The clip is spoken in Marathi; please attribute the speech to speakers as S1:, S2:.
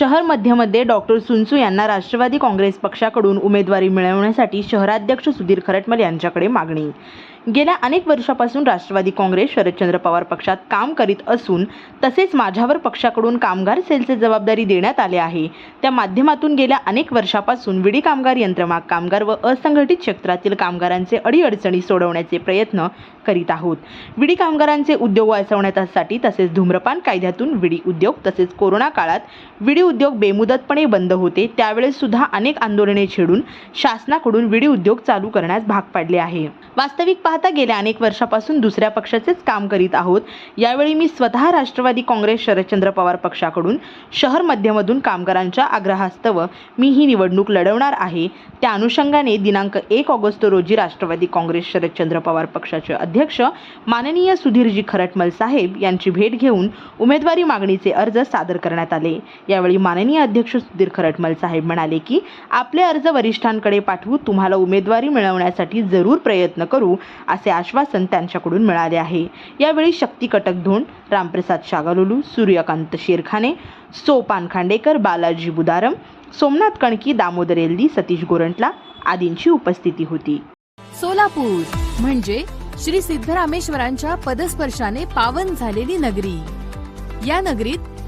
S1: शहर मध्यमध्ये डॉक्टर सुनसू यांना राष्ट्रवादी काँग्रेस पक्षाकडून उमेदवारी मिळवण्यासाठी शहराध्यक्ष सुधीर खरटमल यांच्याकडे मागणी. गेल्या अनेक वर्षापासून राष्ट्रवादी काँग्रेस शरदचंद्र पवार पक्षात काम करीत असून तसेच माझ्यावर पक्षाकडून कामगार सेलचे जबाबदारी देण्यात आले आहे. त्या माध्यमातून गेल्या अनेक वर्षापासून विडी कामगार यंत्रमाग कामगार व असंघटित क्षेत्रातील कामगारांचे अडीअडचणी सोडवण्याचे प्रयत्न करीत आहोत. विडी कामगारांचे उद्योग वाचवण्यासाठी तसेच धूम्रपान कायद्यातून विडी उद्योग तसेच कोरोना काळात विडी उद्योग बेमुदतपणे बंद होते त्यावेळेस सुद्धा अनेक आंदोलने छेडून शासनाकडून विडी उद्योग चालू करण्यास भाग पाडले आहे. वास्तविक पाहता गेल्या अनेक वर्षापासून दुसऱ्या पक्षाचेच काम करीत आहोत. यावेळी मी स्वतः राष्ट्रवादी काँग्रेस शरदचंद्र पवार पक्षाकडून शहर मध्यमधून कामगारांच्या आग्रहास्तव मी ही निवडणूक लढवणार आहे. त्या अनुषंगाने दिनांक एक ऑगस्ट रोजी राष्ट्रवादी काँग्रेस शरदचंद्र पवार पक्षाचे अध्यक्ष माननीय सुधीरजी खरटमल साहेब यांची भेट घेऊन उमेदवारी मागणीचे अर्ज सादर करण्यात आले. यावेळी माननीय अध्यक्ष सुधीर खरटमल साहेब म्हणाले की आपले अर्ज वरिष्ठांकडे पाठवू तुम्हाला उमेदवारी मिळवण्यासाठी जरूर प्रयत्न करू असे आश्वासन त्यांच्याकडून मिळाले आहे. यावेळी शक्ती कटक धोंड रामप्रसाद शागालोलू सूर्यकांत शेरखाने सोपान खांडेकर बालाजी बुदारम सोमनाथ कणकी दामोदर एल्दी सतीश गोरंटला आदींची उपस्थिती होती.
S2: सोलापूर म्हणजे श्री सिद्धरामेश्वरांच्या पदस्पर्शाने पावन झालेली नगरी. या नगरीत